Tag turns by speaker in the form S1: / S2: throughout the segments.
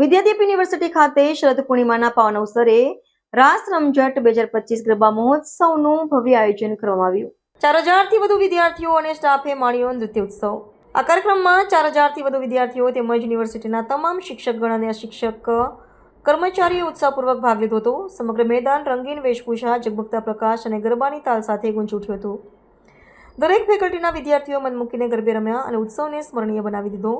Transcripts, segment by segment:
S1: Vidyadeep university ખાતે શરદ પૂર્ણિમાના પાવન અવસરે રાસ રમઝટ બે હજાર પચીસ ગરબા મહોત્સવનું ભવ્ય આયોજન કરવામાં આવ્યું. ચાર હજારથી વધુ વિદ્યાર્થીઓ અને સ્ટાફે માણ્યો નૃત્ય ઉત્સવ. આ કાર્યક્રમમાં ચાર હજારથી વધુ વિદ્યાર્થીઓ તેમજ યુનિવર્સિટીના તમામ શિક્ષકગણ અને શિક્ષક કર્મચારીઓ ઉત્સાહપૂર્વક ભાગ લીધો હતો. સમગ્ર મેદાન રંગીન વેશભૂષા ઝગમગતા પ્રકાશ અને ગરબાની તાલ સાથે ગુંજી ઉઠ્યું હતું. દરેક ફેકલ્ટીના વિદ્યાર્થીઓ મન મૂકીને ગરબે રમ્યા અને ઉત્સવને સ્મરણીય બનાવી દીધો.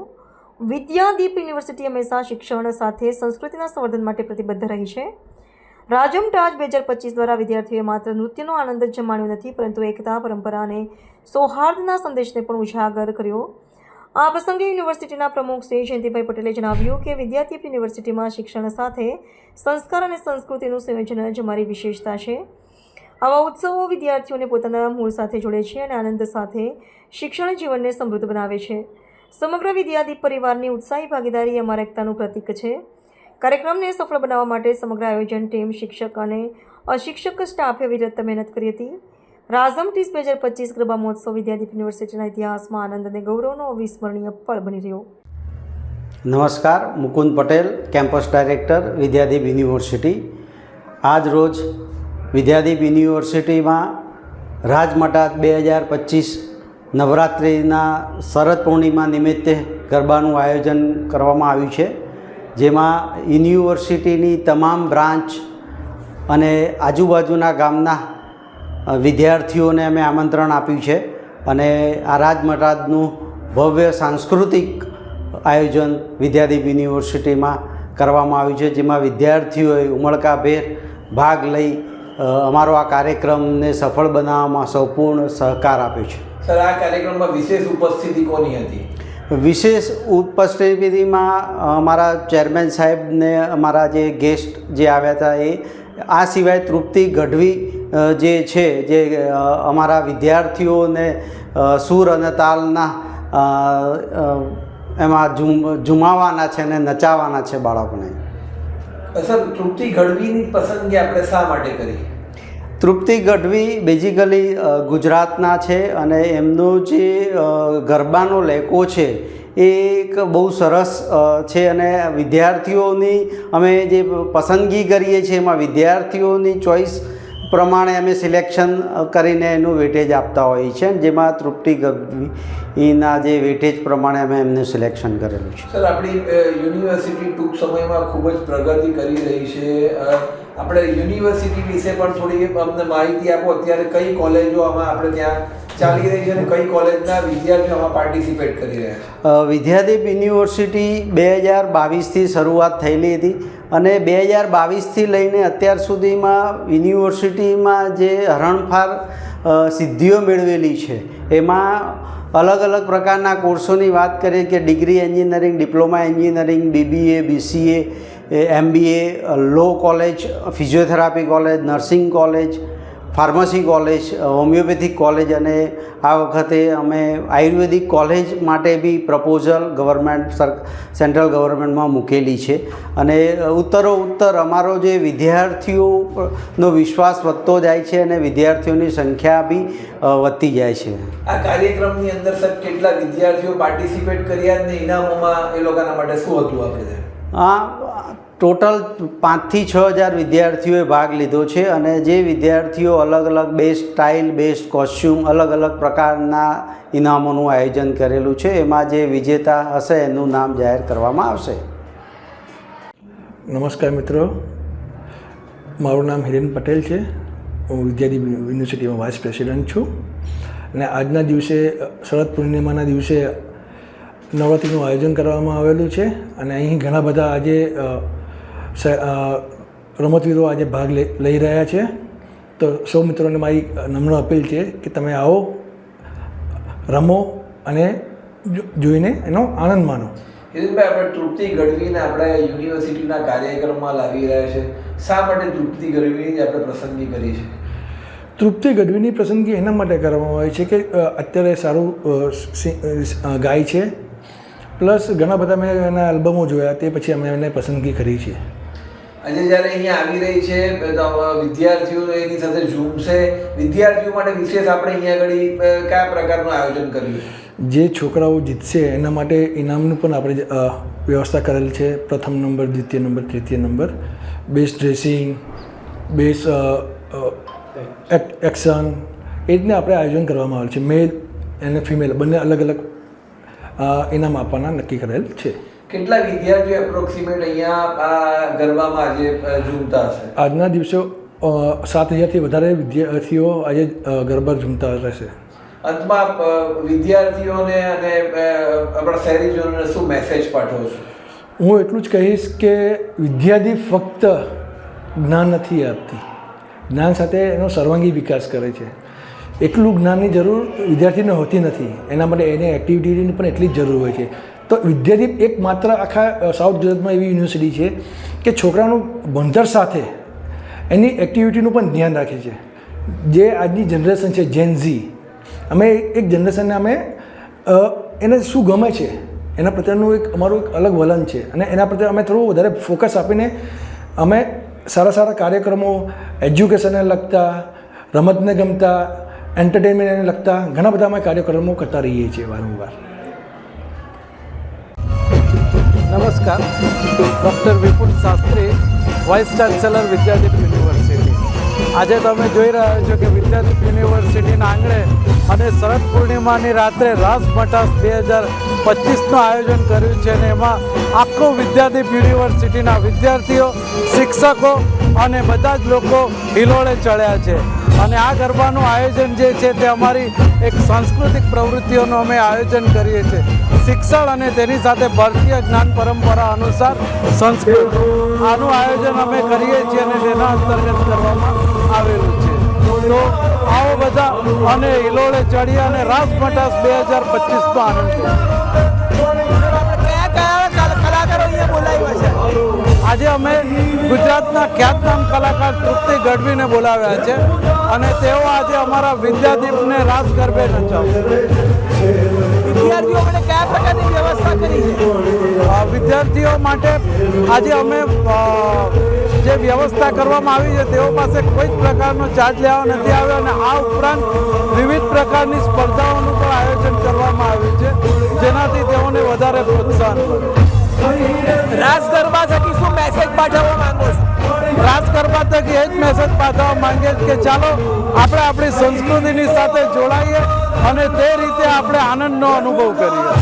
S1: વિદ્યાદીપ યુનિવર્સિટી હંમેશા શિક્ષણ સાથે સંસ્કૃતિના સંવર્ધન માટે પ્રતિબદ્ધ રહી છે. રાજમ ટાજ બે હજાર પચીસ દ્વારા વિદ્યાર્થીઓએ માત્ર નૃત્યનો આનંદ જ માણ્યો નથી, પરંતુ એકતા, પરંપરા અને સૌહાર્દના સંદેશને પણ ઉજાગર કર્યો. આ પ્રસંગે યુનિવર્સિટીના પ્રમુખ શ્રી જયંતિભાઈ પટેલે જણાવ્યું કે વિદ્યાદીપ યુનિવર્સિટીમાં શિક્ષણ સાથે સંસ્કાર અને સંસ્કૃતિનું સંયોજન જ મારી વિશેષતા છે. આવા ઉત્સવો વિદ્યાર્થીઓને પોતાના મૂળ સાથે જોડે છે અને આનંદ સાથે શિક્ષણ જીવનને સમૃદ્ધ બનાવે છે. સમગ્ર વિદ્યાર્થી પરિવારની ઉત્સાહી ભાગીદારી અમારા એકતાનું પ્રતીક છે. કાર્યક્રમને સફળ બનાવવા માટે સમગ્ર આયોજન ટીમ, શિક્ષક અને અશિક્ષક સ્ટાફે વિરત મહેનત કરી હતી. રાઝમ ટીસ બે હજાર પચીસ ગરબા મહોત્સવ વિદ્યાદીપ યુનિવર્સિટીના ઇતિહાસમાં આનંદ અને ગૌરવનો અવિસ્મરણીય પળ બની રહ્યો.
S2: નમસ્કાર, Mukund Patel, campus director, Vidyadeep university. આજ રોજ વિદ્યાદીપ યુનિવર્સિટીમાં રાજમટા બે હજાર પચીસ નવરાત્રિના શરદ પૂર્ણિમા નિમિત્તે ગરબાનું આયોજન કરવામાં આવ્યું છે, જેમાં યુનિવર્સિટીની તમામ બ્રાન્ચ અને આજુબાજુના ગામના વિદ્યાર્થીઓને અમે આમંત્રણ આપ્યું છે અને આ રાજમટાદનું ભવ્ય સાંસ્કૃતિક આયોજન વિદ્યાદીપ યુનિવર્સિટીમાં કરવામાં આવ્યું છે, જેમાં વિદ્યાર્થીઓએ ઉમળકાભેર ભાગ લઈ અમારો આ કાર્યક્રમને સફળ બનાવવામાં સૌપૂર્ણ સહકાર આપ્યો છે.
S3: સર આ કાર્યક્રમમાં વિશેષ ઉપસ્થિતિ કોની હતી?
S2: વિશેષ ઉપસ્થિતિમાં અમારા ચેરમેન સાહેબને અમારા જે ગેસ્ટ જે આવ્યા હતા એ આ સિવાય તૃપ્તિ ગઢવી જે છે જે અમારા વિદ્યાર્થીઓને સૂર અને તાલના એમાં ઝૂમ ઝુમાવાના છે ને નચાવાના છે બાળકોને.
S3: સર તૃપ્તિ ગઢવીની પસંદગી આપણે શા માટે કરી?
S2: તૃપ્તિ ગઢવી બેઝિકલી ગુજરાતના છે અને એમનો જે ગરબાનો લેકો છે, એ એક બહુ સરસ છે અને વિદ્યાર્થીઓની અમે જે પસંદગી કરીએ છીએ, એમાં વિદ્યાર્થીઓની ચોઈસ પ્રમાણે અમે સિલેક્શન કરીને એનું વેટેજ આપતા હોઈએ છીએ. જેમાં તૃપ્તિ ગઢવીના જે વેટેજ પ્રમાણે અમે એમનું સિલેક્શન કરેલું છે.
S3: સર, આપણી યુનિવર્સિટી ટૂંક સમયમાં ખૂબ જ પ્રગતિ કરી રહી છે. આપણે યુનિવર્સિટી વિશે પણ થોડી અમને માહિતી આપો. અત્યારે કઈ કોલેજો આમાં આપણે ત્યાં ચાલી રહી છે અને કઈ કોલેજના વિદ્યાર્થીઓ આમાં પાર્ટિસિપેટ કરી રહ્યા
S2: વિદ્યાદીપ યુનિવર્સિટી બે હજાર બાવીસથી શરૂઆત થયેલી હતી અને બે હજાર બાવીસથી લઈને અત્યાર સુધીમાં યુનિવર્સિટીમાં જે હરણફાર સિદ્ધિઓ મેળવેલી છે, એમાં અલગ અલગ પ્રકારના કોર્સોની વાત કરીએ કે degree engineering, diploma engineering, BBA, BCA MBA law college physiotherapy college nursing college pharmacy college homeopathic college અને આ વખતે અમે આયુર્વેદિક કોલેજ માટે બી પ્રપોઝલ ગવર્મેન્ટ સર સેન્ટ્રલ ગવર્મેન્ટમાં મૂકેલી છે. અને ઉત્તરો ઉત્તર અમારો જે વિદ્યાર્થીઓનો વિશ્વાસ વધતો જાય છે અને વિદ્યાર્થીઓની સંખ્યા બી વધતી જાય છે.
S3: આ કાર્યક્રમની અંદર સર કેટલા વિદ્યાર્થીઓ પાર્ટિસિપેટ કર્યા ને? ઇનામોમાં એ લોકોના માટે શું હતું આપણે?
S2: આ ટોટલ પાંચથી છ હજાર વિદ્યાર્થીઓએ ભાગ લીધો છે અને જે વિદ્યાર્થીઓ અલગ અલગ બેસ્ટ સ્ટાઇલ બેસ્ટ કોસ્ચ્યુમ, અલગ અલગ પ્રકારના ઇનામોનું આયોજન કરેલું છે, એમાં જે વિજેતા હશે એનું નામ જાહેર કરવામાં આવશે.
S4: નમસ્કાર મિત્રો. મારું નામ હિરેન પટેલ છે. હું વિદ્યાર્થી યુનિવર્સિટીમાં વાઇસ પ્રેસિડન્ટ છું. અને આજના દિવસે, શરદ પૂર્ણિમાના દિવસે નવરાત્રિનું આયોજન કરવામાં આવેલું છે અને અહીં ઘણા બધા આજે રમતવીરો આજે ભાગ લે- લઈ રહ્યા છે. તો સૌ મિત્રોને મારી નમ્ર અપીલ છે કે તમે આવો રમો અને જોઈને એનો આનંદ માણો
S3: હિરેનભાઈ આપણે તૃપ્તિ ગઢવીને આપણે યુનિવર્સિટીના કાર્યક્રમમાં લાવી રહ્યા છે. શા માટે તૃપ્તિ ગઢવીની આપણે પસંદગી કરી છે
S4: તૃપ્તિ ગઢવીની પસંદગી એના માટે કરવામાં આવે છે કે અત્યારે સારું ગાય છે. પ્લસ ઘણા બધા મેં એના આલ્બમો જોયા તે પછી અમે એને પસંદગી કરી છે.
S3: આજે જ્યારે અહીંયા આવી રહી છે વિદ્યાર્થીઓ એની સાથે ઝૂમશે. વિદ્યાર્થીઓ માટે વિશેષ આપણે અહીંયા આગળ કયા પ્રકારનું આયોજન કર્યું
S4: જે છોકરાઓ જીતશે એના માટે ઇનામનું પણ આપણે વ્યવસ્થા કરેલ છે. પ્રથમ નંબર દ્વિતીય નંબર તૃતીય number. Best dressing best action. એ રીતને આપણે આયોજન કરવામાં આવેલ છે. મેલ અને ફિમેલ બંને અલગ અલગ ઇનામ આપવાના નક્કી કરેલ છે.
S3: કેટલા વિદ્યાર્થીઓ એપ્રોક્સિમેટ અહીંયા આ ગરબામાં આજે ઝૂમતા હશે?
S4: આજના દિવસે સાત હજારથી વધારે વિદ્યાર્થીઓ આજે ગરબા ઝૂમતા રહેશે.
S3: અંતમાં વિદ્યાર્થીઓને અને આપણા શહેરીજનોને શું મેસેજ પાઠવો છો?
S4: હું એટલું જ કહીશ કે વિદ્યાર્થી ફક્ત જ્ઞાન નથી આપતી. જ્ઞાન સાથે એનો સર્વાંગી વિકાસ કરે છે. એટલું જ્ઞાનની જરૂર વિદ્યાર્થીને હોતી નથી. એના માટે એને એક્ટિવિટીની પણ એટલી જ જરૂર હોય છે. તો વિદ્યાર્થી એક માત્ર આખા સાઉથ ગુજરાતમાં એવી યુનિવર્સિટી છે કે છોકરાનું ભણતર સાથે એની એક્ટિવિટીનું પણ ધ્યાન રાખે છે. જે આજની જનરેશન છે જેનઝી અમે એક જનરેશનને અમે એને શું ગમે છે? એના પ્રત્યેનું એક, અમારું એક અલગ વલણ છે. અને એના પ્રત્યે અમે થોડું વધારે ફોકસ આપીને અમે સારા સારા કાર્યક્રમો એજ્યુકેશનને લગતા, રમતને ગમતા એન્ટરટેનમેન્ટને લગતા ઘણા બધા કાર્યક્રમો કરતા રહીએ છીએ વારંવાર.
S5: નમસ્કાર. Doctor Vipul Shastri, vice chancellor Vidyadeep university. આજે તમે જોઈ રહ્યા છો કે વિદ્યાદીપ યુનિવર્સિટીના આંગણે અને શરદ પૂર્ણિમાની રાત્રે રાસ મટાસ બે હજાર પચીસનું આયોજન કર્યું છે અને એમાં આખો વિદ્યાદીપ યુનિવર્સિટીના વિદ્યાર્થીઓ, શિક્ષકો અને બધા જ લોકો હિલોળે ચડ્યા છે. અને આ ગરબાનું આયોજન જે છે તે અમારી એક સાંસ્કૃતિક પ્રવૃત્તિઓનું અમે આયોજન કરીએ છીએ. શિક્ષણ અને તેની સાથે ભારતીય જ્ઞાન પરંપરા અનુસાર સંસ્કૃત. આનું આયોજન અમે કરીએ છીએ અને તેના અંતર્ગત કરવામાં આવેલું છે. તો આવો બધા અને હિલોળે ચડી અને રાસ મટાસ બે હજાર પચીસનો આનંદ આજે અમે ગુજરાતના ખ્યાતનામ કલાકાર તૃપ્તિ ગઢવીને બોલાવ્યા છે અને તેઓ આજે અમારા વિદ્યાદીપને રાસ ગરબે નચાવશે
S6: વિદ્યાર્થીઓ માટે કયા પ્રકારની વ્યવસ્થા કરી છે?
S5: વિદ્યાર્થીઓ માટે આજે અમે જે વ્યવસ્થા કરવામાં આવી છે તેઓ પાસે કોઈ જ પ્રકારનો ચાર્જ લેવા નથી આવ્યો અને આ ઉપરાંત વિવિધ પ્રકારની સ્પર્ધાઓનું પણ આયોજન કરવામાં આવ્યું છે જેનાથી તેઓને વધારે પ્રોત્સાહન મળે.
S6: પાઠવવા માંગો છું?
S5: રાસ તક એ જ મેસેજ પાઠવવા માંગે કે ચાલો, આપણે આપણી સંસ્કૃતિની સાથે જોડાઈએ અને તે રીતે આપણે આનંદનો અનુભવ કરીએ.